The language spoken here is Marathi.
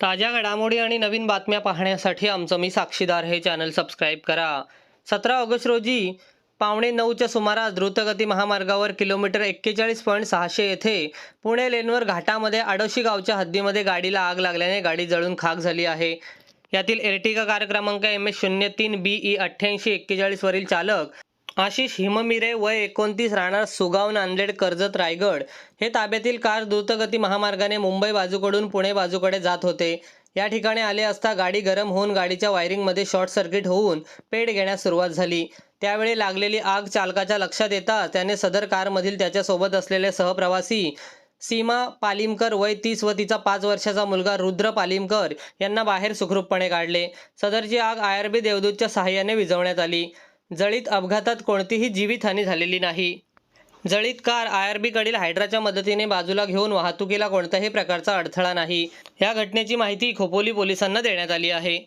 ताज्या घडामोडी आणि नवीन बातम्या पाहण्यासाठी आमचं मी साक्षीदार हे चॅनल सबस्क्राईब करा. सतरा ऑगस्ट रोजी पावणे नऊच्या सुमारास द्रुतगती महामार्गावर किलोमीटर एक्केचाळीस पॉईंट सहाशे येथे पुणे लेनवर घाटामध्ये आडोशी गावच्या हद्दीमध्ये गाडीला आग लागल्याने गाडी जळून खाक झाली आहे. यातील एर्टिगा कार क्रमांक एम एस शून्य तीन बी ई अठ्ठ्याऐंशी एक्केचाळीसवरील चालक आशिष हिममिरे वय एकोणतीस राहणार सुगाव नांदेड कर्जत रायगड. हे ताब्यातील कार द्रुतगती महामार्गाने मुंबई बाजूकडून पुणे बाजूकडे जात होते. या ठिकाणी आले असता गाडी गरम होऊन गाडीच्या वायरिंगमध्ये शॉर्ट सर्किट होऊन पेट घेण्यास सुरुवात झाली. त्यावेळी लागलेली आग चालकाच्या लक्षात येता त्याने सदर कारमधील त्याच्यासोबत असलेले सहप्रवासी सीमा पालिमकर वय तीस व तिचा पाच वर्षाचा मुलगा रुद्र पालिमकर यांना बाहेर सुखरूपपणे काढले. सदरची आग आय आर बी देवदूतच्या सहाय्याने विझवण्यात आली. जळीत अपघातात कोणतीही जीवितहानी झालेली नाही. जळीत कार आय आर बीकडील हायड्राच्या मदतीने बाजूला घेऊन वाहतुकीला कोणत्याही प्रकारचा अडथळा नाही. या घटनेची माहिती खोपोली पोलिसांना देण्यात आली आहे.